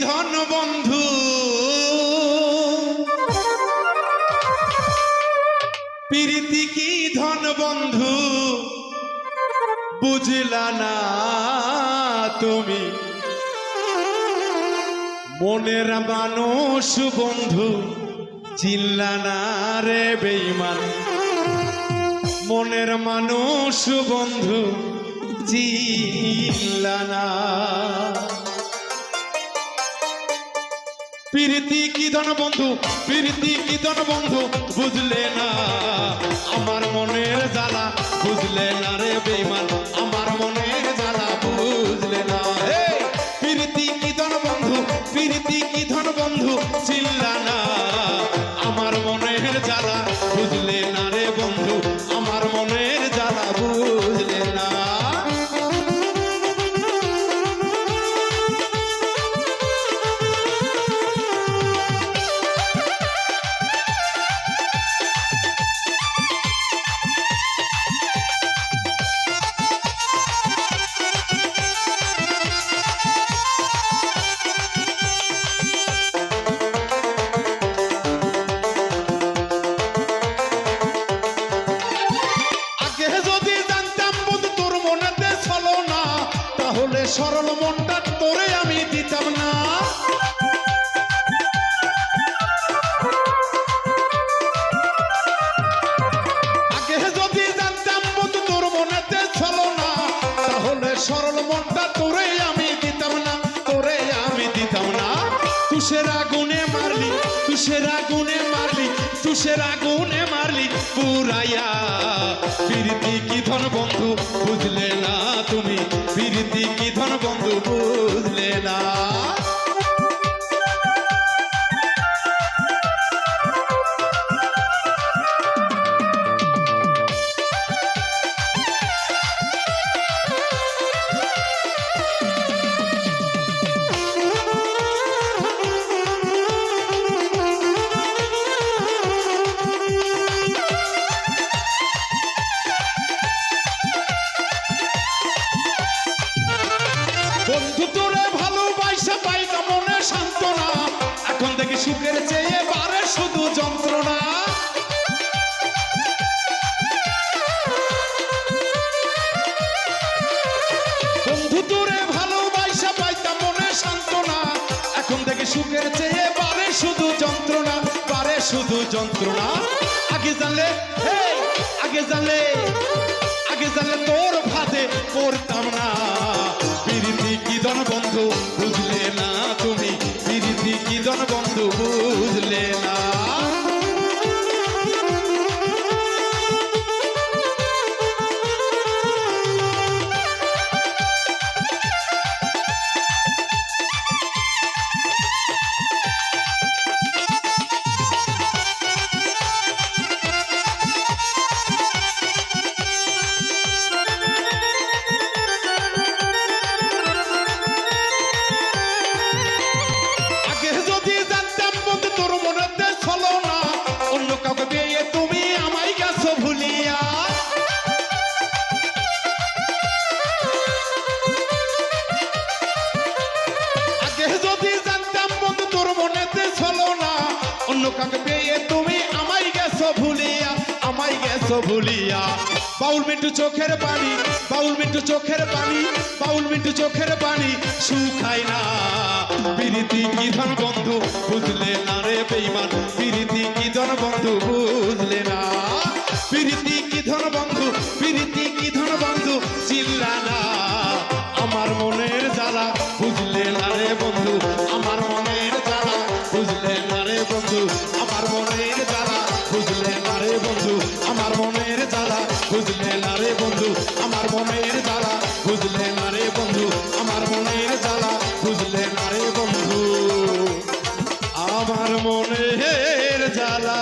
ধন বন্ধু। প্রীতি কি ধন বন্ধু? বুঝলা না তুমি। মনের মানুষ বন্ধু চিল্লা না রে বেইমান মনের মানুষ বন্ধু চিল্লা না। প্রীতি কি বন্ধু? প্রীতি কি বন্ধু? বুঝলে না। আমার মনের জ্বালা বুঝলে না রে বেমান আমার মনের জ্বালা বুঝলে না। প্রীতি কি ধন বন্ধু? প্রীতি কি বন্ধু? চিল্লা না। আমার মনের জ্বালা বুঝলে সরল মনটা তোরে আমি দিতাম না। আগে যদি জানতাম বন্ধু তোর মনেতে চলো না, তাহলে সরল মনটা তোরে আমি দিতাম না, তোরে আমি দিতাম না। তুষের আগুনে মারলি, তুষের আগুনে মারলি তুষের আগুনে মারলি পুরাইয়া। প্রীতি কি ধন বন্ধু বুঝলে না তুমি? প্রীতি কি ধন বন্ধু বুঝলে না। বন্ধু তোরে ভালোবাসা পাইতা মনে সান্ত্বনা। এখন থেকে সুখের চেয়ে বারে শুধু যন্ত্রণা। বন্ধু তোরে ভালোবাসা পাইতা মনে সান্ত্বনা। এখন থেকে সুখের চেয়ে বারে শুধু যন্ত্রণা, বারে শুধু যন্ত্রণা। আগে জানলে আগে জানলে আগে জানলে তোর ভাতে পড়তাম ধন কাউকে পেয়ে তুমি আমায় গেছো ভুলিয়া, আমায় গেছো ভুলিয়া। বাউল মিন্টু চোখের পানি, বাউল মিন্টু চোখের পানি, বাউল মিন্টু চোখের পানি শুকায় না। প্রীতি কি ধন বন্ধু বুঝলে না রে বেইমান, প্রীতি কি ধন বন্ধু বুঝলে না। প্রীতি কি ধন বন্ধু, প্রীতি কি ধন বন্ধু চিল্লা না। আমার মনের জ্বালা বুঝলে না রে বন্ধু রে বন্ধু, আমার মনের জ্বালা, বুঝলে না রে বন্ধু, আমার মনের জ্বালা, বুঝলে না রে বন্ধু। আমার মনের জ্বালা